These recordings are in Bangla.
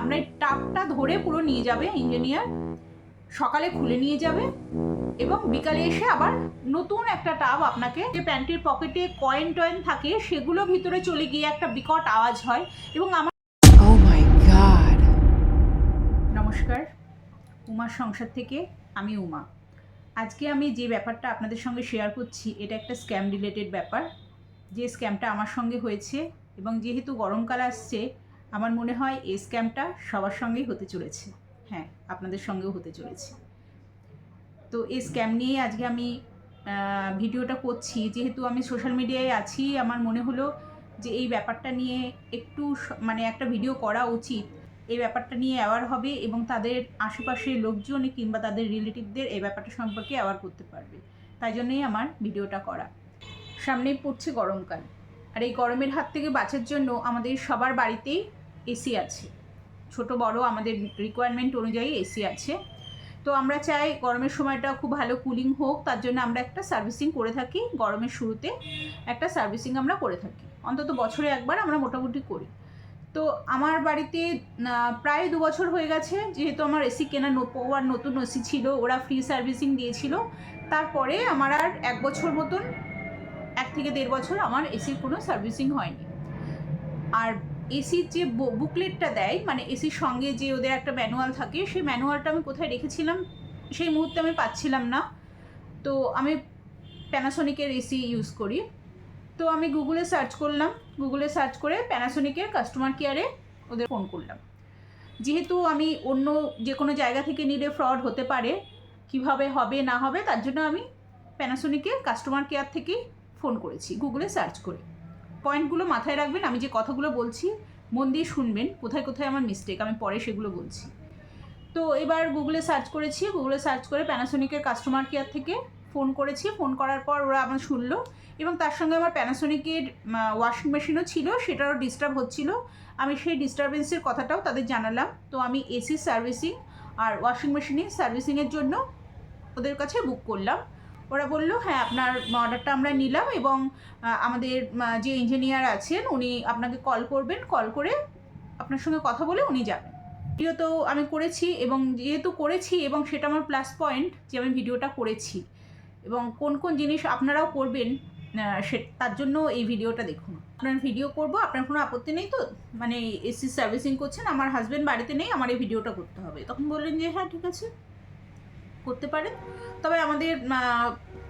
আপনার টাপটা ধরে পুরো নিয়ে যাবে ইঞ্জিনিয়ার সকালে খুলে নিয়ে যাবে এবং বিকালে এসে আবার নতুন একটা টাব আপনাকে যে প্যান্টের পকেটে কয়েন টয়েন থাকে সেগুলো ভিতরে চলে গিয়ে একটা বিকট আওয়াজ হয় এবং আমার Oh. নমস্কার উমার সংসার থেকে আমি উমা। আজকে আমি যে ব্যাপারটা আপনাদের সঙ্গে শেয়ার করছি এটা একটা স্ক্যাম রিলেটেড ব্যাপার। যে স্ক্যামটা আমার সঙ্গে হয়েছে এবং যেহেতু গরমকাল আসছে আমার মনে হয় এই স্ক্যামটা সবার সঙ্গেই হতে চলেছে। হ্যাঁ আপনাদের সঙ্গেও হতে চলেছে। তো এই স্ক্যাম নিয়ে আজকে আমি ভিডিওটা করছি। যেহেতু আমি সোশ্যাল মিডিয়ায় আছি, আমার মনে হলো যে এই ব্যাপারটা নিয়ে একটু মানে একটা ভিডিও করা উচিত। এই ব্যাপারটা নিয়ে অ্যাওয়ার হবে এবং তাদের আশেপাশের লোকজন কিংবা তাদের রিলেটিভদের এই ব্যাপারটা সম্পর্কে অ্যাওয়ার করতে পারবে। তাই জন্যই আমার ভিডিওটা করা। সামনেই পড়ছে গরমকাল। আর এই গরমের হাত থেকে বাঁচার জন্য আমাদের সবার বাড়িতেই এসি আছে। ছোট, বড় আমাদের রিকোয়ারমেন্ট অনুযায়ী এসি আছে। তো আমরা চাই গরমের সময়টা খুব ভালো কুলিং হোক, তার জন্য আমরা একটা সার্ভিসিং করে থাকি গরমের শুরুতে। একটা সার্ভিসিং আমরা করে থাকি। অন্তত বছরে একবার আমরা মোটামুটি করি। তো আমার বাড়িতে প্রায় দু বছর হয়ে গেছে, যেহেতু আমার এসি কেনা আর নতুন এসি ছিল, ওরা ফ্রি সার্ভিসিং দিয়েছিল। তারপরে আমার আর এক বছর মতন, এক থেকে দেড় বছর আমার এসির কোনো সার্ভিসিং হয়নি। আর এসির যে বুকলেটটা দেয় মানে এসির সঙ্গে যে ওদের একটা ম্যানুয়াল থাকে, সেই ম্যানুয়ালটা আমি কোথায় রেখেছিলাম, সেই মুহূর্তে আমি পাচ্ছিলাম না। তো আমি প্যানাসোনিকের এসি ইউজ করি। তো আমি গুগলে সার্চ করলাম গুগলে সার্চ করে প্যানাসোনিকের কাস্টমার কেয়ারে ওদের ফোন করলাম। যেহেতু আমি অন্য যে কোনো জায়গা থেকে নিলে ফ্রড হতে পারে, কীভাবে হবে, না হবে, তার জন্য আমি প্যানাসোনিকের কাস্টমার কেয়ার থেকেই ফোন করেছি গুগলে সার্চ করে। পয়েন্টগুলো মাথায় রাখবেন, আমি যে কথাগুলো বলছি, মন দিয়ে শুনবেন, কোথায় কোথায় আমার মিস্টেক আমি পরে সেগুলো বলছি। তো এবার গুগলে সার্চ করেছি গুগলে সার্চ করে প্যানাসোনিকের কাস্টমার কেয়ার থেকে ফোন করেছি ফোন করার পর ওরা আমার শুনলো এবং তার সঙ্গে আমার প্যানাসোনিকের ওয়াশিং মেশিনও ছিল, সেটারও ডিস্টার্ব হচ্ছিল। আমি সেই ডিস্টারবেন্সের কথাটাও তাদের জানালাম। তো আমি এসি সার্ভিসিং আর ওয়াশিং মেশিনের সার্ভিসিংয়ের জন্য ওদের কাছে বুক করলাম। ওরা বলল হ্যাঁ আপনার অর্ডারটা আমরা নিলাম এবং আমাদের যে ইঞ্জিনিয়ার আছেন উনি আপনাকে কল করবেন কল করে আপনার সঙ্গে কথা বলে উনি যাবেন। ভিডিও তো আমি করেছি এবং যেহেতু করেছি এবং সেটা আমার প্লাস পয়েন্ট যে আমি ভিডিওটা করেছি এবং কোন কোন জিনিস আপনারাও করবেন সে, তার জন্য এই ভিডিওটা দেখুন। আপনার ভিডিও করব, আপনার কোনো আপত্তি নেই তো? মানে এসি সার্ভিসিং করছেন, আমার হাজব্যান্ড বাড়িতে নেই, আমার এই ভিডিওটা করতে হবে। তখন বললেন যে হ্যাঁ ঠিক আছে। করতে পারেন। তবে আমাদের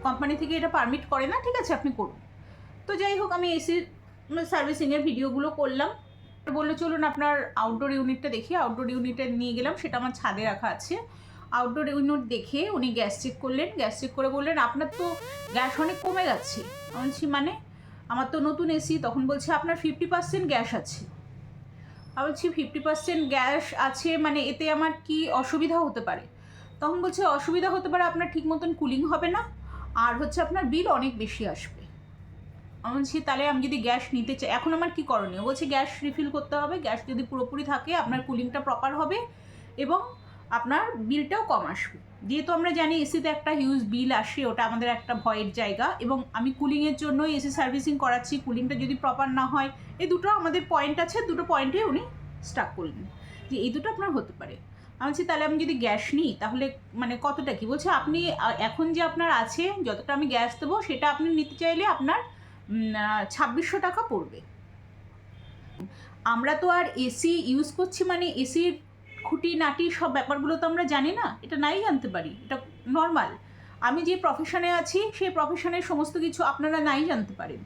কোম্পানি থেকে এটা পারমিট করে না, ঠিক আছে, আপনি করুন। তো যাই হোক, আমি এসি সার্ভিসিংয়ের ভিডিওগুলো করলাম। বলল, চলুন আপনার আউটডোর ইউনিটটা দেখি। আউটডোর ইউনিটে নিয়ে গেলাম, সেটা আমার ছাদে রাখা আছে। আউটডোর ইউনিট দেখে উনি গ্যাস চেক করলেন। গ্যাস চেক করে বললেন, আপনার তো গ্যাস অনেক কমে আমি বলছি মানে? আমার তো নতুন এসি তখন বলছে, আপনার ফিফটি পার্সেন্ট গ্যাস আছে। বলছি ফিফটি পার্সেন্ট গ্যাস আছে মানে এতে আমার কি অসুবিধা হতে পারে? তখন বলছে, অসুবিধা হতে পারে, আপনার ঠিক মতন কুলিং হবে না। আর হচ্ছে আপনার বিল অনেক বেশি আসবে। আমি বলছি, তাহলে আমি যদি গ্যাস নিতে চাই, এখন আমার কি করণীয়? বলছে গ্যাস রিফিল করতে হবে গ্যাস যদি পুরোপুরি থাকে, আপনার কুলিংটা প্রপার হবে এবং আপনার বিলটাও কম আসবে। যেহেতু আমরা জানি এসিতে একটা হিউজ বিল আসে, ওটা আমাদের একটা ভয়ের জায়গা এবং আমি কুলিংয়ের জন্য এসি সার্ভিসিং করাচ্ছি কুলিংটা যদি প্রপার না হয়, এই দুটো আমাদের পয়েন্ট আছে, দুটো পয়েন্টে উনি স্টাক করলেন। যে এই দুটো আপনার হতে পারে। আমি বলছি, তাহলে আমি যদি গ্যাস নিই, তাহলে মানে কতটা কি? বলছে, আপনি, এখন যে আপনার আছে, যতটা আমি গ্যাস দেবো, সেটা আপনি নিতে চাইলে আপনার ছাব্বিশশো টাকা পড়বে। আমরা তো আর এসি ইউজ করছি মানে এসির খুঁটি নাটি সব ব্যাপারগুলো তো আমরা জানি না, এটা নাই জানতে পারি, এটা নর্মাল আমি যে প্রফেশনে আছি, সেই প্রফেশনের সমস্ত কিছু আপনারা নাই জানতে পারেন।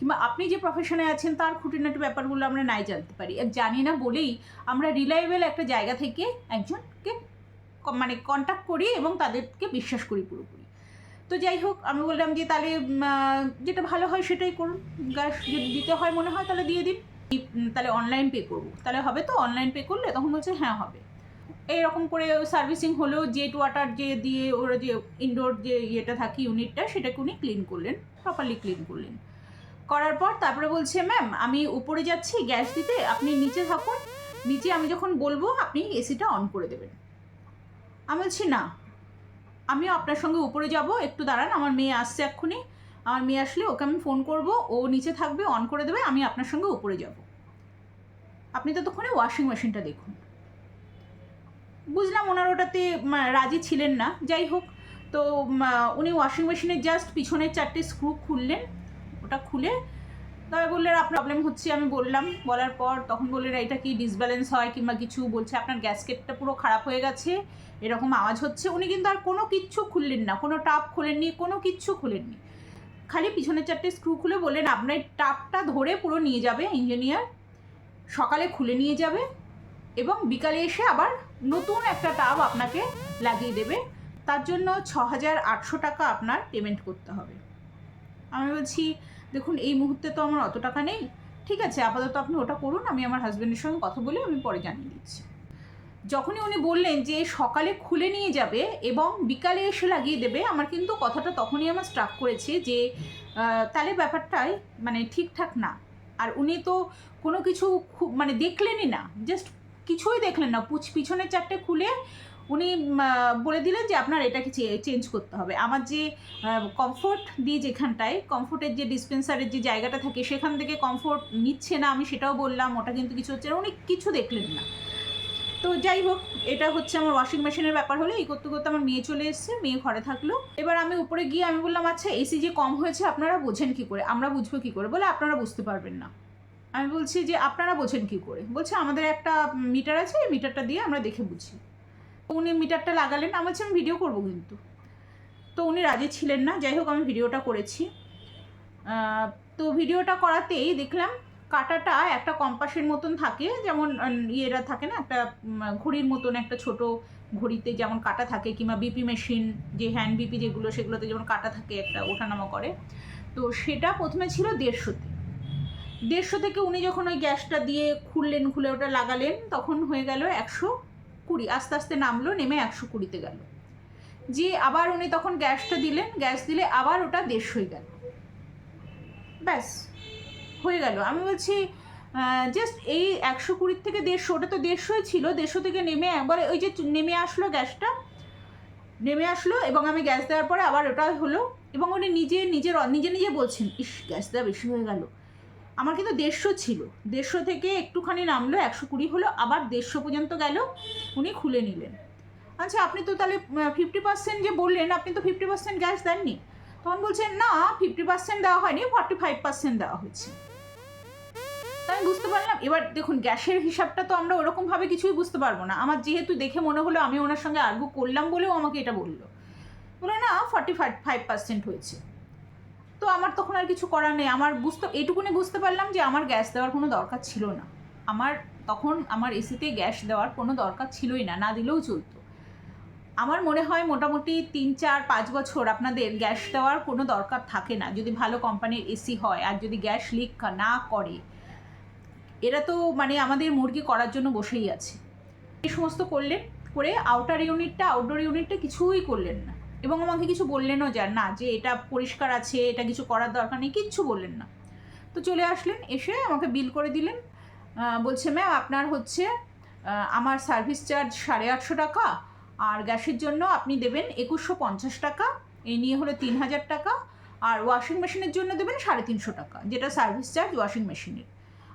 কিংবা আপনি যে প্রফেশনে আছেন, তার খুঁটিনাটি ব্যাপারগুলো আমরা নাই জানতে পারি। আর জানি না বলেই আমরা রিলায়েবল একটা জায়গা থেকে একজনকে মানে কন্ট্যাক্ট করি এবং তাদেরকে বিশ্বাস করি পুরোপুরি। তো যাই হোক, আমি বললাম যে তাহলে যেটা ভালো হয় সেটাই করুন। গ্যাস যদি দিতে হয় মনে হয় তাহলে দিয়ে দিন। তাহলে অনলাইন পে করব। তাহলে হবে তো অনলাইন পে করলে? তখন বলছে হ্যাঁ হবে। এইরকম করে সার্ভিসিং হলো জেট ওয়াটার যে দিয়ে ওরা যে ইনডোর যে ইয়েটা থাকে ইউনিটটা সেটাকে উনি ক্লিন করলেন প্রপারলি ক্লিন করলেন। করার পর তারপরে বলছে, ম্যাম, আমি উপরে যাচ্ছি, গ্যাস দিতে, আপনি নিচে থাকুন। নিচে আমি যখন বলব, আপনি এসিটা অন করে দেবেন। আমি বলছি, না, আমিও আপনার সঙ্গে উপরে যাব, একটু দাঁড়ান, আমার মেয়ে আসছে এক্ষুনি। আমার মেয়ে আসলে ওকে আমি ফোন করব, ও নিচে থাকবে অন করে দেবে, আমি আপনার সঙ্গে উপরে যাব। আপনি ততক্ষণে ওয়াশিং মেশিনটা দেখুন। বুঝলাম ওনার ওটাতে রাজি ছিলেন না। যাই হোক, তো উনি ওয়াশিং মেশিনের জাস্ট পিছনের চারটে স্ক্রু খুললেন। ওটা খুলে তবে বললেন আপনার প্রবলেম হচ্ছে, আমি বললাম। বলার পর তখন বললেন এটা কি ডিসব্যালেন্স হয় কিংবা কিছু? বলছে, আপনার গ্যাসকেটটা পুরো খারাপ হয়ে গেছে, এরকম আওয়াজ হচ্ছে। উনি কিন্তু আর কোনো কিচ্ছু খুললেন না, কোনো টাপ খুলেননি, কোনো কিচ্ছু খুলেননি। খালি পিছনের চারটে স্ক্রু খুলে বললেন, আপনার টাপটা ধরে পুরো নিয়ে যাবে ইঞ্জিনিয়ার সকালে খুলে নিয়ে যাবে এবং বিকালে এসে আবার নতুন একটা টাব আপনাকে লাগিয়ে দেবে। তার জন্য ছ হাজার আটশো টাকা আপনার পেমেন্ট করতে হবে। আমি বলছি দেখুন, এই মুহূর্তে তো আমার অত টাকা নেই। ঠিক আছে, আপাতত আপনি ওটা করুন, আমি আমার হাজব্যান্ডের সঙ্গে কথা বলে আমি পরে জানিয়ে দিচ্ছি। যখনই উনি বললেন যে সকালে খুলে নিয়ে যাবে এবং বিকালে এসে লাগিয়ে দেবে, আমার কিন্তু কথাটা তখনই আমার স্ট্রাক করেছে যে তাহলে ব্যাপারটাই মানে ঠিকঠাক না। আর উনি তো কোনো কিছু খুব মানে দেখলেনই না জাস্ট কিছুই দেখলেন না। পুছ, পিছনের চারটে খুলে উনি বলে দিলেন যে আপনার এটাকে চেঞ্জ করতে হবে। আমার যে কমফোর্ট দিয়ে যেখানটায় কমফোর্টের যে ডিসপেন্সারের যে জায়গাটা থাকে, সেখান থেকে কমফোর্ট নিচ্ছে না, আমি সেটাও বললাম, ওটা কিন্তু কিছু হচ্ছে না, উনি কিছু দেখলেন না। তো যাই হোক, এটা হচ্ছে আমার ওয়াশিং মেশিনের ব্যাপার হলো, এই করতে করতে আমার মেয়ে চলে এসছে, মেয়ে ঘরে থাকল। এবার আমি উপরে গিয়ে আমি বললাম আচ্ছা এসি যে কম হয়েছে, আপনারা বোঝেন কি করে? আমরা বুঝব কি করে? বলে, আপনারা বুঝতে পারবেন না। আমি বলছি যে, আপনারা বোঝেন কি করে? বলছে, আমাদের একটা মিটার আছে মিটারটা দিয়ে আমরা দেখে বুঝি। উনি মিটারটা লাগালেন আমার আমি ভিডিও করব কিন্তু। তো উনি রাজি ছিলেন না, যাই হোক, আমি ভিডিওটা করেছি। তো ভিডিওটা করাতেই দেখলাম কাটাটা একটা কম্পাসের মতন থাকে, যেমন ইয়েরা থাকে না, একটা ঘড়ির মতন একটা ছোট ঘড়িতে যেমন কাটা থাকে, কিংবা বিপি মেশিন যে হ্যান্ড বিপি যেগুলো, সেগুলোতে যেমন কাটা থাকে একটা ওঠানামা করে। তো সেটা প্রথমে ছিল দেড়শোতে দেড়শো থেকে উনি যখন ওই গ্যাসটা দিয়ে খুললেন, খুলে ওটা লাগালেন, তখন হয়ে গেল একশো কুড়ি, আস্তে আস্তে নামলো, নেমে একশো কুড়িতে গেল। যে আবার উনি তখন গ্যাসটা দিলেন, গ্যাস দিলে আবার ওটা দেশ হয়ে গেল। ব্যাস, হয়ে গেল। আমি বলছি জাস্ট এই একশো কুড়ির থেকে দেড়শো, ওটা তো দেড়শোই ছিল, দেড়শো থেকে নেমে একবার ওই যে নেমে আসলো গ্যাসটা। নেমে আসলো এবং আমি গ্যাস দেওয়ার পরে আবার ওটা হলো এবং উনি নিজে নিজের নিজে নিজে বলছেন, ইস, গ্যাস দেওয়া বেশি হয়ে গেল। আমার কিন্তু দেড়শো ছিল। দেড়শো থেকে একটুখানি নামলো, একশো কুড়ি হলো, আবার দেড়শো পর্যন্ত গেল, উনি খুলে নিলেন। আচ্ছা আপনি তো তাহলে ফিফটি পার্সেন্ট যে বললেন, আপনি তো ফিফটি পার্সেন্ট গ্যাস দেননি। তখন বলছেন, না ফিফটি পার্সেন্ট দেওয়া হয়নি ফর্টি ফাইভ পার্সেন্ট দেওয়া হয়েছে। আমি বুঝতে পারলাম। এবার দেখুন, গ্যাসের হিসাবটা তো আমরা ওরকমভাবে কিছুই বুঝতে পারব না। আমার যেহেতু দেখে মনে হলো, আমি ওনার সঙ্গে আর্গু করলাম বলেও আমাকে এটা বলল। বলে না ফর্টি ফাইভ ফাইভ পার্সেন্ট হয়েছে। তো আমার তখন আর কিছু করার নেই। আমার বুঝতে, এইটুকুনি বুঝতে পারলাম যে আমার গ্যাস দেওয়ার কোনো দরকার ছিল না। আমার তখন আমার এসিতে গ্যাস দেওয়ার কোনো দরকার ছিলই না না দিলেও চলতো। আমার মনে হয় মোটামুটি তিন, চার, পাঁচ বছর আপনাদের গ্যাস দেওয়ার কোনো দরকার থাকে না। যদি ভালো কোম্পানির এসি হয় আর যদি গ্যাস লিক না করে, এরা তো মানে আমাদের মুরগি করার জন্য বসেই আছে। এই সমস্ত করলেন, করে আউটার ইউনিটটা আউটডোর ইউনিটটা কিছুই করলেন না। এবং আমাকে কিছু বললেনও যান না, যে এটা পরিষ্কার আছে, এটা কিছু করার দরকার নেই, কিচ্ছু বললেন না। তো চলে আসলেন, এসে আমাকে বিল করে দিলেন। বলছে, ম্যাম, আপনার হচ্ছে আমার সার্ভিস চার্জ সাড়ে আটশো টাকা, আর গ্যাসের জন্য আপনি দেবেন একুশশো পঞ্চাশ টাকা, এই নিয়ে হলো তিন হাজার টাকা, আর ওয়াশিং মেশিনের জন্য দেবেন সাড়ে তিনশো টাকা, যেটা সার্ভিস চার্জ ওয়াশিং মেশিনের।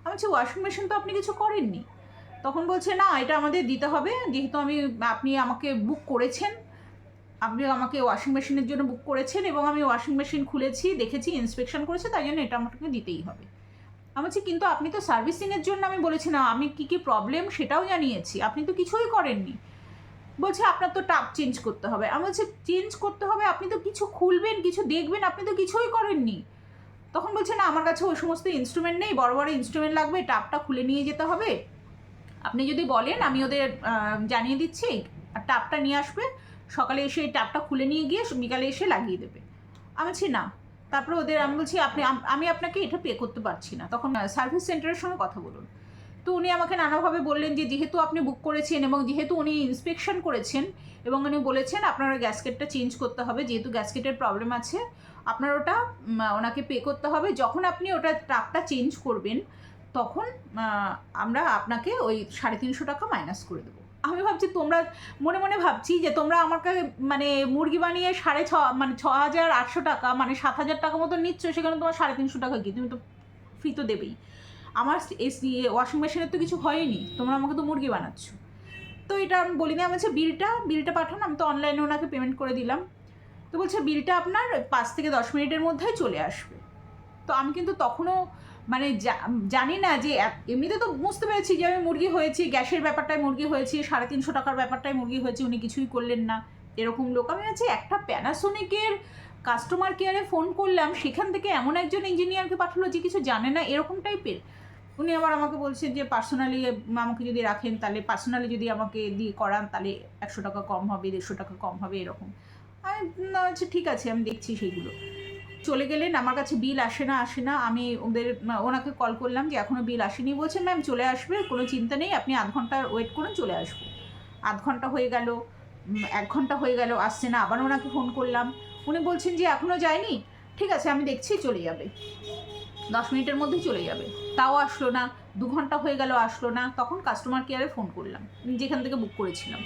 আমি বলছি, ওয়াশিং মেশিন তো আপনি কিছু করেননি? তখন বলছে, না, এটা আমাদের দিতে হবে, যেহেতু আমি, আপনি আমাকে বুক করেছেন আপনি আমাকে ওয়াশিং মেশিনের জন্য বুক করেছেন এবং আমি ওয়াশিং মেশিন খুলেছি, দেখেছি ইন্সপেকশন করেছি, তাই জন্য এটা আমাকে দিতেই হবে। আমি বলছি, কিন্তু আপনি তো সার্ভিসিংয়ের জন্য আমি বলেছি না, আমি কী কী প্রবলেম সেটাও জানিয়েছি, আপনি তো কিছুই করেননি। বলছে, আপনার তো টাপ চেঞ্জ করতে হবে। আমি বলছি চেঞ্জ করতে হবে? আপনি তো কিছু খুলবেন, কিছু দেখবেন, আপনি তো কিছুই করেননি। তখন বলছে, না, আমার কাছে ওই সমস্ত ইনস্ট্রুমেন্ট নেই, বড় বড় ইনস্ট্রুমেন্ট লাগবে টাপটা খুলে নিয়ে যেতে হবে। আপনি যদি বলেন, আমি ওদের জানিয়ে দিচ্ছি, আর টাপটা নিয়ে আসবে সকালে এসে এই টাপটা খুলে নিয়ে গিয়ে বিকালে এসে লাগিয়ে দেবে। আমি বলছি, না। তারপরে ওদের আমি বলছি, আপনি, আমি আপনাকে এটা পে করতে পারছি না। তখন সার্ভিস সেন্টারের সঙ্গে কথা বলুন। তো উনি আমাকে নানাভাবে বললেন যে, যেহেতু আপনি বুক করেছেন এবং যেহেতু উনি ইন্সপেকশন করেছেন এবং উনি বলেছেন আপনার গ্যাসকেটটা চেঞ্জ করতে হবে, যেহেতু গ্যাসকেটের প্রবলেম আছে, আপনার ওটা ওনাকে পে করতে হবে। যখন আপনি ওটা ট্রাকটা চেঞ্জ করবেন, তখন আমরা আপনাকে ওই সাড়ে তিনশো টাকা মাইনাস করে দেবো। আমি ভাবছি তোমরা, মনে মনে ভাবছি যে তোমরা আমাকে মানে মুরগি বানিয়ে সাড়ে ছ মানে ছ হাজার আটশো টাকা মানে সাত হাজার টাকা মতো নিচ্ছ, সেখানে তোমার সাড়ে তিনশো টাকা কি? তুমি তো ফ্রি তো দেবেই। আমার এসি ওয়াশিং মেশিনের তো কিছু হয়নি, তোমরা আমাকে তো মুরগি বানাচ্ছ। তো এটা আমি বলিনি, আমি বলছি, বিলটা বিলটা পাঠান, আমি তো অনলাইনে ওনাকে পেমেন্ট করে দিলাম। তো বলছে, বিলটা আপনার পাঁচ থেকে দশ মিনিটের মধ্যেই চলে আসবে। তো আমি কিন্তু তখনও মানে জানি না যে এমনিতে তো বুঝতে পেরেছি যে আমি মুরগি হয়েছি, গ্যাসের ব্যাপারটায় মুরগি হয়েছি, সাড়ে তিনশো টাকার ব্যাপারটায় মুরগি হয়েছে, উনি কিছুই করলেন না। এরকম লোক। আমি আছি একটা প্যানাসোনিকের কাস্টমার কেয়ারে ফোন করলাম, সেখান থেকে এমন একজন ইঞ্জিনিয়ারকে পাঠালো যে কিছু জানে না, এরকম টাইপের উনি আবার আমাকে বলছেন যে পার্সোনালি আমাকে যদি রাখেন, তাহলে পার্সোনালি যদি আমাকে দিয়ে করান, তাহলে একশো টাকা কম হবে, দেড়শো টাকা কম হবে, এরকম। আমি আচ্ছা ঠিক আছে, আমি দেখছি সেইগুলো। চলে গেলেন, আমার কাছে বিল আসে না আসে না, আমি ওদের ওনাকে কল করলাম যে এখনও বিল আসেনি বলছেন ম্যাম চলে আসবে, কোনো চিন্তা নেই, আপনি আধ ঘণ্টা ওয়েট করুন, চলে আসবে। আধ ঘণ্টা হয়ে গেল এক ঘণ্টা হয়ে গেল, আসছে না, আবার ওনাকে ফোন করলাম। উনি বলছেন যে এখনও যায়নি? ঠিক আছে, আমি দেখছি, চলে যাবে। দশ মিনিটের মধ্যেই চলে যাবে। তাও আসলো না, দু ঘণ্টা হয়ে গেল, আসলো না, তখন কাস্টমার কেয়ারে ফোন করলাম, যেখান থেকে বুক করেছিলাম।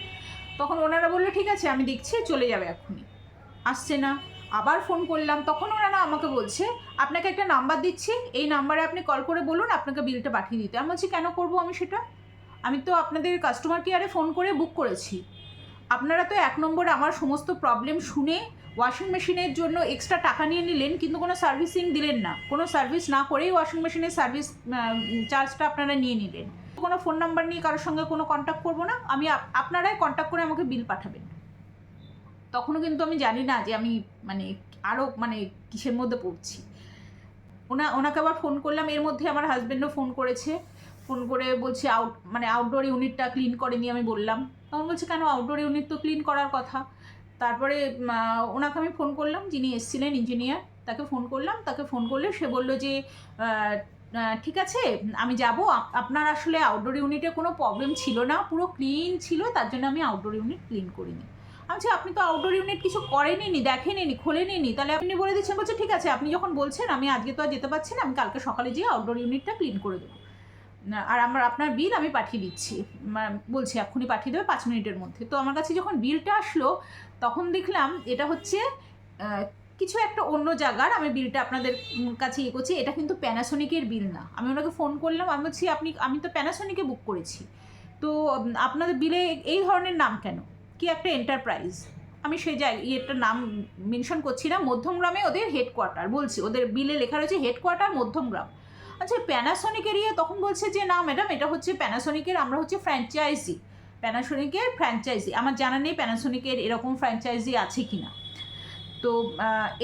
তখন ওনারা বলল, ঠিক আছে, আমি দেখছি, চলে যাবে এক্ষুনি। আসছে না আবার ফোন করলাম, তখন ওনারা আমাকে বলছে, আপনাকে একটা নাম্বার দিচ্ছি, এই নাম্বারে আপনি কল করে বলুন আপনাকে বিলটা পাঠিয়ে দিতে। আমি বলছি, কেন করব আমি সেটা? আমি তো আপনাদের কাস্টমার কেয়ারে ফোন করে বুক করেছি। আপনারা তো এক নম্বরে আমার সমস্ত প্রবলেম শুনে ওয়াশিং মেশিনের জন্য এক্সট্রা টাকা নিয়ে নিলেন, কিন্তু কোনো সার্ভিসিং দিলেন না। কোনো সার্ভিস না করেই ওয়াশিং মেশিনের সার্ভিস চার্জটা আপনারা নিয়ে নিলেন। কোনো ফোন নাম্বার নিয়ে কারোর সঙ্গে কোনো কন্ট্যাক্ট করব না, আমি আপ- আপনারাই কন্ট্যাক্ট করে আমাকে বিল পাঠাবেন। তখনও কিন্তু আমি জানি না যে আমি মানে আরও মানে কিসের মধ্যে পড়ছি। ওনা, ওনাকে আবার ফোন করলাম, এর মধ্যে আমার হাজব্যান্ডও ফোন করেছে। ফোন করে বলছে আউট মানে আউটডোর ইউনিটটা ক্লিন করেনি, আমি বললাম। তখন বলছে, কেন আউটডোর ইউনিট তো ক্লিন করার কথা? তারপরে ওনাকে আমি ফোন করলাম, যিনি এসছিলেন ইঞ্জিনিয়ার তাকে ফোন করলাম। তাকে ফোন করলে সে বলল যে ঠিক আছে, আমি যাব। আপনার আসলে আউটডোর ইউনিটে কোনো প্রবলেম ছিল না। পুরো ক্লিন ছিল, তার জন্য আমি আউটডোর ইউনিট ক্লিন করিনি। বলছি, আপনি তো আউটডোর ইউনিট কিছু করেনি দেখেনি খোলেনি তাহলে আপনি বলে দিচ্ছেন বলছে ঠিক আছে আপনি যখন বলছেন আমি আজকে তো আর যেতে পারছি না আমি কালকে সকালে যেয়ে আউটডোর ইউনিটটা ক্লিন করে দেবো। আর আমার আপনার বিল আমি পাঠিয়ে দিচ্ছি। বলছি এক্ষুনি পাঠিয়ে দেবে পাঁচ মিনিটের মধ্যে। তো আমার কাছে যখন বিলটা আসলো তখন দেখলাম এটা হচ্ছে কিছু একটা অন্য জায়গার আমি বিলটা আপনাদের কাছে ইয়ে করছি এটা কিন্তু প্যানাসোনিকের বিল না। আমি ওনাকে ফোন করলাম আমি বলছি আপনি আমি তো প্যানাসোনিকে বুক করেছি। তো আপনাদের বিলে এই ধরনের নাম কেন? কি একটা এন্টারপ্রাইজ আমি সেই জায়গায় ইয়েটার নাম মেনশন করছি না, মধ্যমগ্রামে ওদের হেডকোয়ার্টার বলছি। ওদের বিলে লেখা রয়েছে হেডকোয়ার্টার মধ্যমগ্রাম। আচ্ছা প্যানাসোনিকের ইয়ে তখন বলছে যে, না ম্যাডাম এটা হচ্ছে প্যানাসনিকের আমরা হচ্ছে ফ্র্যাঞ্চাইজি প্যানাসনিকের ফ্র্যাঞ্চাইজি আমার জানা নেই প্যানাসনিকের এরকম ফ্র্যাঞ্চাইজি আছে কি না? তো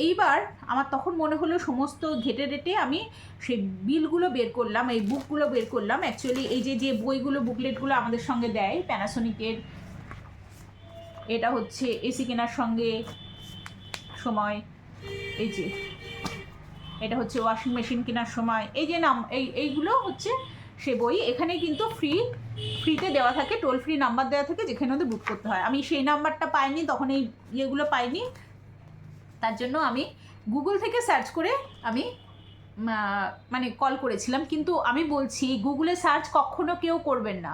এইবার আমার তখন মনে হলো সমস্ত ঘেটে রেটে আমি সেই বিলগুলো বের করলাম, এই বুকগুলো বের করলাম। অ্যাকচুয়ালি এই যে যে বইগুলো বুকলেটগুলো আমাদের সঙ্গে দেয় প্যানাসোনিকের এটা হচ্ছে এসি কেনার সঙ্গে সময়, এই যে, এটা হচ্ছে ওয়াশিং মেশিন কেনার সময়, এই যে নাম, এই, এইগুলো হচ্ছে সে বই। এখানে কিন্তু ফ্রি ফ্রিতে দেওয়া থাকে টোল ফ্রি নাম্বার দেওয়া থাকে, যেখানে ওদের বুক করতে হয়। আমি সেই নাম্বারটা পাইনি, তখন এই ইয়েগুলো পাইনি। তার জন্য আমি গুগল থেকে সার্চ করে আমি মানে কল করেছিলাম। কিন্তু আমি বলছি গুগলে সার্চ কখনো কেউ করবেন না।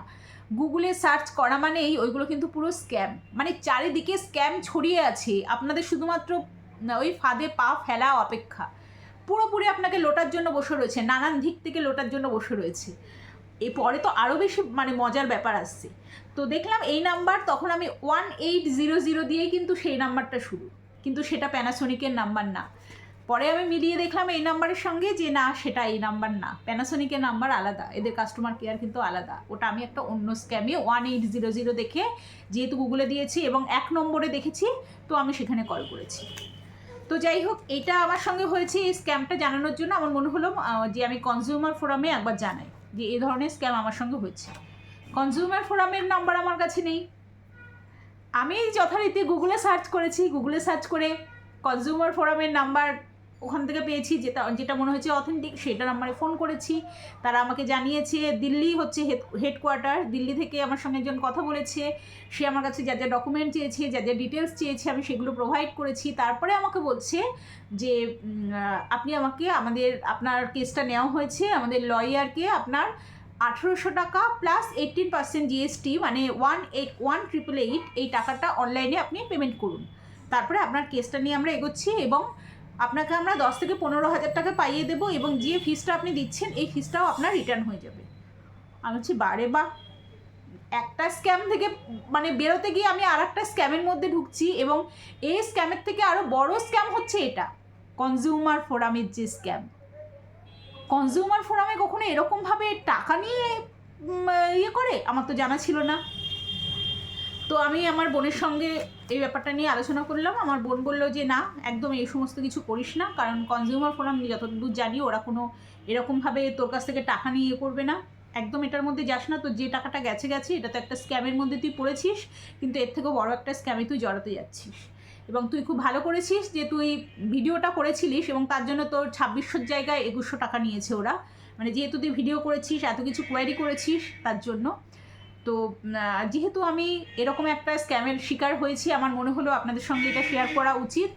গুগলে সার্চ করা মানেই ওইগুলো কিন্তু পুরো স্ক্যাম মানে চারিদিকে স্ক্যাম ছড়িয়ে আছে। আপনাদের শুধুমাত্র ওই ফাঁদে পা ফেলা অপেক্ষা। পুরোপুরি আপনাকে লোটার জন্য বসে রয়েছে, নানান দিক থেকে লোটার জন্য বসে রয়েছে। এরপরে তো আরও বেশি মানে মজার ব্যাপার আসছে। তো দেখলাম এই নাম্বার তখন আমি ওয়ান এইট জিরো জিরো দিয়েই কিন্তু সেই নাম্বারটা শুরু। কিন্তু সেটা প্যানাসোনিকের নাম্বার না। পরে আমি মিলিয়ে দেখলাম এই নাম্বারের সঙ্গে যে না, সেটা এই নাম্বার না। প্যানাসোনিকের নাম্বার আলাদা। এদের কাস্টমার কেয়ার কিন্তু আলাদা। ওটা আমি একটা অন্য স্ক্যামে ওয়ান এইট জিরো জিরো দেখে যেহেতু গুগলে দিয়েছি এবং এক নম্বরে দেখেছি, তো আমি সেখানে কল করেছি। তো যাই হোক, এটা আমার সঙ্গে হয়েছে এই স্ক্যামটা জানানোর জন্য। আমার মনে হলো যে আমি কনজিউমার ফোরামে একবার জানাই যে এই ধরনের স্ক্যাম আমার সঙ্গে হয়েছে। কনজিউমার ফোরামের নাম্বার আমার কাছে নেই। আমি যথারীতি গুগলে সার্চ করেছি। গুগলে সার্চ করে কনজিউমার ফোরামের নাম্বার ওখান থেকে পেয়েছি, যেটা যেটা মনে হয়েছে অথেন্টিক সেটা নাম্বারে ফোন করেছি। তারা আমাকে জানিয়েছে, দিল্লি হচ্ছে হেডকোয়ার্টার দিল্লি থেকে আমার সঙ্গে একজন কথা বলেছে। সে আমার কাছে যা যা ডকুমেন্ট চেয়েছে, যা যা ডিটেলস চেয়েছে, আমি সেগুলো প্রোভাইড করেছি। তারপরে আমাকে বলছে যে আপনি আমাকে, আমাদের, আপনার কেসটা নেওয়া হয়েছে। আমাদের লয়ারকে আপনার আঠেরোশো টাকা প্লাস এইটিন পার্সেন্ট জিএসটি মানে one eight one triple eight এই টাকাটা অনলাইনে আপনি পেমেন্ট করুন। তারপরে আপনার কেসটা নিয়ে আমরা এগোচ্ছি এবং আপনাকে আমরা দশ থেকে পনেরো হাজার টাকা পাইয়ে দেবো এবং যে ফিসটা আপনি দিচ্ছেন, এই ফিসটাও আপনার রিটার্ন হয়ে যাবে। আমি বলছি, বারে বা একটা স্ক্যাম থেকে মানে বেরোতে গিয়ে আমি আর একটা স্ক্যামের মধ্যে ঢুকছি এবং এই স্ক্যামের থেকে আরও বড় স্ক্যাম হচ্ছে এটা। কনজিউমার ফোরামের যে স্ক্যাম কনজিউমার ফোরামে কখনো এরকমভাবে টাকা নিয়ে ইয়ে করে? আমার তো জানা ছিল না। তো আমি আমার বোনের সঙ্গে এই ব্যাপারটা নিয়ে আলোচনা করলাম। আমার বোন বলল যে, না, একদম এই সমস্ত কিছু করিস না। কারণ কনজিউমার ফোরাম যতদূর জানি, ওরা কোনো এরকমভাবে তোর কাছ থেকে টাকা নিয়ে ইয়ে করবে না। একদম এটার মধ্যে যাস না। তো যে টাকাটা গেছে গেছে, এটা তো একটা স্ক্যামের মধ্যে তুই পড়েছিস। কিন্তু এর থেকেও বড় একটা স্ক্যামে তুই জড়াতে যাচ্ছিস। এবং তুই খুব ভালো করেছিস যে, তুই ভিডিওটা করেছিলিস এবং তার জন্য তোর ছাব্বিশশোর জায়গায় একুশশো টাকা নিয়েছে ওরা। মানে যেহেতু তুই ভিডিও করেছিস, এত কিছু কোয়ারি করেছিস তার জন্য। তো যেহেতু আমি এরকম একটা স্ক্যামের শিকার হয়েছি, আমার মনে হলো আপনাদের সঙ্গে এটা শেয়ার করা উচিত।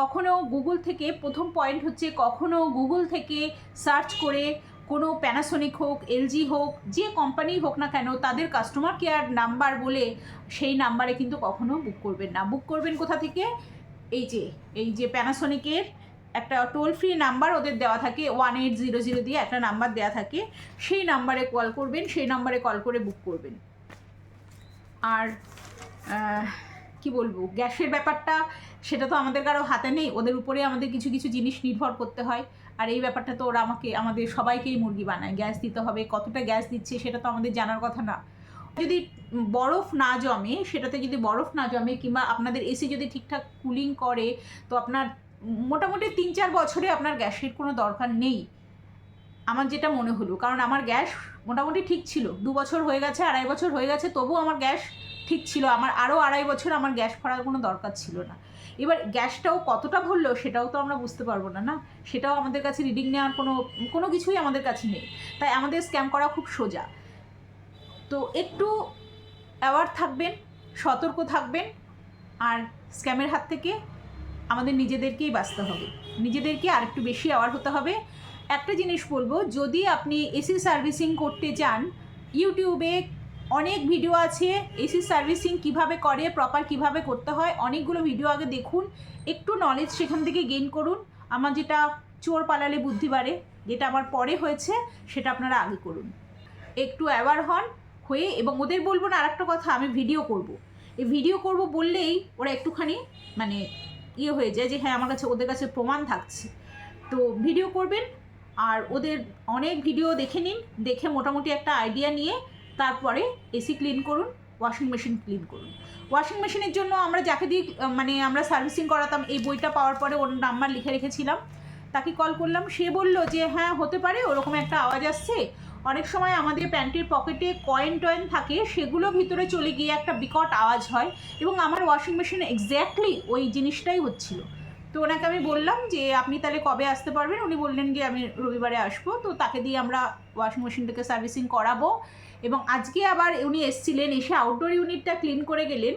কখনো গুগল থেকে, প্রথম পয়েন্ট হচ্ছে কখনো গুগল থেকে সার্চ করে কোনো প্যানাসোনিক হোক এলজি হোক, যে কোম্পানি হোক না কেন, তাদের কাস্টমার কেয়ার নাম্বার বলে সেই নাম্বারে কিন্তু কখনো বুক করবেন না। বুক করবেন কোথা থেকে? এই যে এই যে প্যানাসোনিকের একটা টোল ফ্রি নাম্বার ওদের দেওয়া থাকে ওয়ান এইট জিরো জিরো দিয়ে একটা নাম্বার দেওয়া থাকে। সেই নাম্বারে কল করবেন, সেই নাম্বারে কল করে বুক করবেন। আর কি বলব, গ্যাসের ব্যাপারটা সেটা তো আমাদের কারও হাতে নেই, ওদের উপরে আমাদের কিছু কিছু জিনিস নির্ভর করতে হয়। আর এই ব্যাপারটা তো ওরা আমাকে, আমাদের সবাইকেই মুরগি বানায়। গ্যাস দিতে হবে, কতটা গ্যাস দিচ্ছে সেটা তো আমাদের জানার কথা না। যদি বরফ না জমে, সেটাতে যদি বরফ না জমে কিংবা আপনাদের এসি যদি ঠিকঠাক কুলিং করে, তো আপনার মোটামুটি তিন চার বছরে আপনার গ্যাসের কোনো দরকার নেই। আমার যেটা মনে হলো, কারণ আমার গ্যাস মোটামুটি ঠিক ছিল। দু বছর হয়ে গেছে, আড়াই বছর হয়ে গেছে, তবুও আমার গ্যাস ঠিক ছিল। আমার আরও আড়াই বছর আমার গ্যাস ভরার কোনো দরকার ছিল না। এবার গ্যাসটাও কতটা ভরলো সেটাও তো আমরা বুঝতে পারব না না? সেটাও আমাদের কাছে রিডিং নেওয়ার কোনো কোনো কিছুই আমাদের কাছে নেই। তাই আমাদের স্ক্যাম করা খুব সোজা। তো একটু অ্যাওয়ার থাকবেন, সতর্ক থাকবেন, আর স্ক্যামের হাত থেকে আমাদের নিজেদেরকেই বাঁচতে হবে। নিজেদেরকে আর একটু বেশি অ্যাওয়ার হতে হবে। একটা জিনিস বলব, যদি আপনি এসি সার্ভিসিং করতে চান ইউটিউবে অনেক ভিডিও আছে এসি সার্ভিসিং কীভাবে করে প্রপার কীভাবে করতে হয়, অনেকগুলো ভিডিও আগে দেখুন, একটু নলেজ সেখান থেকে গেইন করুন। আমার যেটা চোর পালালে বুদ্ধি বাড়ে, যেটা আমার পরে হয়েছে, সেটা আপনারা আগে করুন। একটু অ্যাওয়ার হন, হয়ে এবং ওদের বলব না, আরেকটা কথা, আমি ভিডিও করব। এই ভিডিও করব বললেই ওরা একটুখানি মানে ইয়ে হয়ে যায় যে হ্যাঁ আমার কাছে ওদের কাছে প্রমাণ থাকছে। তো ভিডিও করবেন আর ওদের অনেক ভিডিও দেখে নিন, দেখে মোটামুটি একটা আইডিয়া নিয়ে তারপরে এসি ক্লিন করুন ওয়াশিং মেশিন ক্লিন করুন। ওয়াশিং মেশিনের জন্য আমরা যাকে দিয়ে মানে আমরা সার্ভিসিং করাতাম, এই বইটা পাওয়ার পরে ওর নাম্বার লিখে রেখেছিলাম। তাকে কল করলাম, সে বলল যে হ্যাঁ হতে পারে, ওরকম একটা আওয়াজ আসছে। অনেক সময় আমাদের প্যান্টের পকেটে কয়েন টয়েন থাকে, সেগুলো ভিতরে চলে গিয়ে একটা বিকট আওয়াজ হয় এবং আমার ওয়াশিং মেশিন এক্স্যাক্টলি ওই জিনিসটাই হচ্ছিল। তো ওনাকে আমি বললাম যে, আপনি তাহলে কবে আসতে পারবেন? উনি বললেন যে, আমি রবিবারে আসব। তো তাকে দিয়ে আমরা ওয়াশিং মেশিনটাকে সার্ভিসিং করাবো এবং আজকে আবার উনি এসছিলেন, এসে আউটডোর ইউনিটটা ক্লিন করে গেলেন।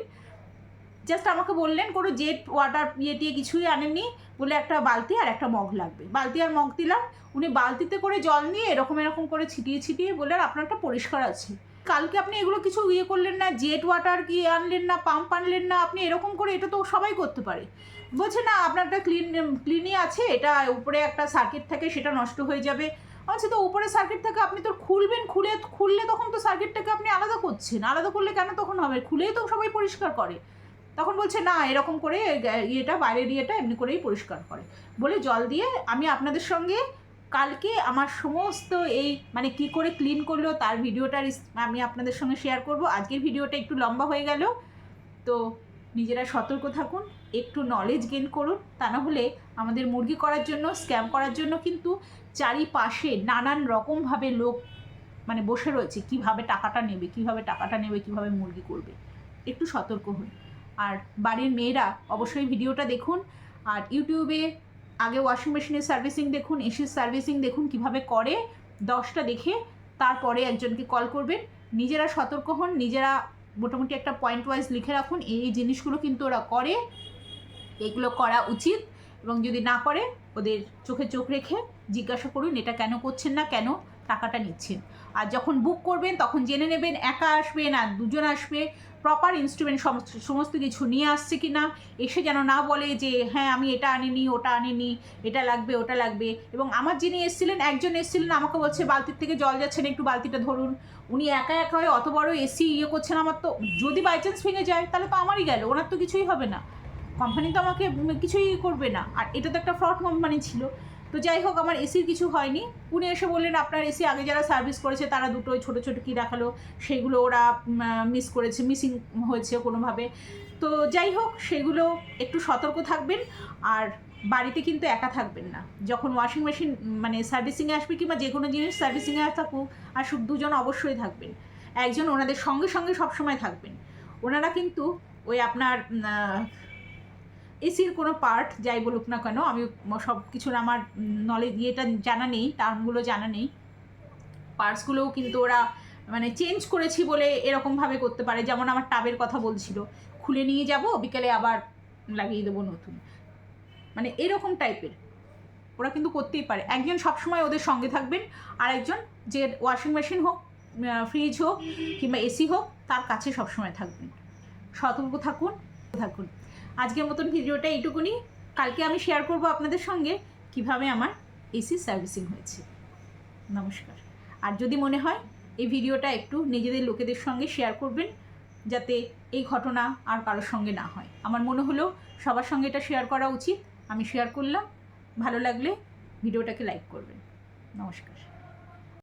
জাস্ট আমাকে বললেন, কোনো জেট ওয়াটার ইয়ে টিয়ে কিছুই আনেননি বলে একটা বালতি আর একটা মগ লাগবে। বালতি আর মগ দিলাম, উনি বালতিতে করে জল নিয়ে এরকম এরকম করে ছিটিয়ে ছিটিয়ে বললেন আপনারটা পরিষ্কার আছে। কালকে আপনি এগুলো কিছু ইয়ে করলেন না জেট ওয়াটার কি আনলেন না পাম্প আনলেন না, আপনি এরকম করে এটা তো সবাই করতে পারে। বলছে, না, আপনারটা ক্লিন ক্লিনই আছে, এটা উপরে একটা সার্কিট থাকে, সেটা নষ্ট হয়ে যাবে। আচ্ছা তো উপরে সার্কিট থাকে, আপনি তো খুলবেন, খুলে, খুললে তখন তো সার্কিটটাকে আপনি আলাদা করছেন, আলাদা করলে কেন তখন হবে? খুলেই তো সবাই পরিষ্কার করে। তখন বলছে, না, এরকম করে ইয়েটা, বাইরের ইয়েটা এমনি করেই পরিষ্কার করে। বলে জল দিয়ে আমি আপনাদের সঙ্গে কালকে আমার সমস্ত এই মানে কি করে ক্লিন করল তার ভিডিওটা আমি আপনাদের সঙ্গে শেয়ার করব। আজকের ভিডিওটা একটু লম্বা হয়ে গেল। তো নিজেরা সতর্ক থাকুন, একটু নলেজ গেন করুন। তা না হলে আমাদের মুরগি করার জন্য স্ক্যাম করার জন্য কিন্তু চারিপাশে নানান রকমভাবে লোক মানে বসে রয়েছে। কীভাবে টাকাটা নেবে, কীভাবে টাকাটা নেবে, কীভাবে মুরগি করবে। একটু সতর্ক হন। আর বাড়ির মেয়েরা অবশ্যই ভিডিওটা দেখুন। আর ইউটিউবে আগে ওয়াশিং মেশিনের সার্ভিসিং দেখুন এসির সার্ভিসিং দেখুন, কীভাবে করে। দশটা দেখে তারপরে একজনকে কল করবেন। নিজেরা সতর্ক হন, নিজেরা মোটামুটি একটা পয়েন্ট ওয়াইজ লিখে রাখুন এই জিনিসগুলো কিন্তু ওরা করে, এগুলো করা উচিত। এবং যদি না করে, ওদের চোখে চোখ রেখে জিজ্ঞাসা করুন, এটা কেন করছেন না কেন? টাকাটা নিচ্ছেন। আর যখন বুক করবেন, তখন জেনে নেবেন একা আসবেন আর দুজন আসবে। প্রপার ইনস্ট্রুমেন্ট সমস্ত কিছু নিয়ে আসছে কি না, এসে যেন না বলে যে হ্যাঁ আমি এটা আনিনি, ওটা আনিনি, এটা লাগবে, ওটা লাগবে। এবং আমার যিনি এসেছিলেন, একজন এসেছিলেন, আমাকে বলছে, বালতির থেকে জল যাচ্ছে না, একটু বালতিটা ধরুন। উনি একা একা হয়ে অত বড় এসি ইয়ে করছেন আমার তো, যদি বাই চান্স ভেঙে যায়, তাহলে তো আমারই গেল, ওনার তো কিছুই হবে না। কোম্পানি তো আমাকে কিছুই করবে না। আর এটা তো একটা ফ্রড কোম্পানি ছিল। তো যাই হোক, আমার এসির কিছু হয়নি। উনি এসে বললেন, আপনার এসি আগে যারা সার্ভিস করেছে, তারা দুটো ছোটো ছোটো কী দেখাল। সেগুলো ওরা মিস করেছে মিসিং হয়েছে কোনোভাবে। তো যাই হোক, সেগুলো একটু সতর্ক থাকবেন। আর বাড়িতে কিন্তু একা থাকবেন না। যখন ওয়াশিং মেশিন মানে সার্ভিসিংয়ে আসবে কিংবা যে কোনো জিনিস সার্ভিসিংয়ে থাকুক, আর সব দুজন অবশ্যই থাকবেন। একজন ওনাদের সঙ্গে সঙ্গে সবসময় থাকবেন। ওনারা কিন্তু ওই আপনার এসির কোনো পার্ট যাই বলুক না কেন, আমি সব কিছুর আমার নলেজ ইয়েটা জানা নেই টার্মগুলো জানা নেই। পার্টসগুলোও কিন্তু ওরা মানে চেঞ্জ করেছি বলে এরকমভাবে করতে পারে, যেমন আমার টাবের কথা বলছিল। খুলে নিয়ে যাব, বিকেলে আবার লাগিয়ে দেবো নতুন। মানে এরকম টাইপের ওরা কিন্তু করতেই পারে। একজন সবসময় ওদের সঙ্গে থাকবেন আর একজন যে ওয়াশিং মেশিন হোক ফ্রিজ হোক কিংবা এসি হোক, তার কাছে সবসময় থাকবেন। সতর্ক থাকুন থাকুন। আজকের মতন ভিডিওটা এইটুকুনি। কালকে আমি শেয়ার করব আপনাদের সঙ্গে কীভাবে আমার এসি সার্ভিসিং হয়েছে। নমস্কার। আর যদি মনে হয় এই ভিডিওটা একটু নিজেদের লোকেদের সঙ্গে শেয়ার করবেন, যাতে এই ঘটনা আর কারোর সঙ্গে না হয়। আমার মনে হলো সবার সঙ্গে এটা শেয়ার করা উচিত। আমি শেয়ার করলাম। ভালো লাগলে ভিডিওটাকে লাইক করবেন। নমস্কার।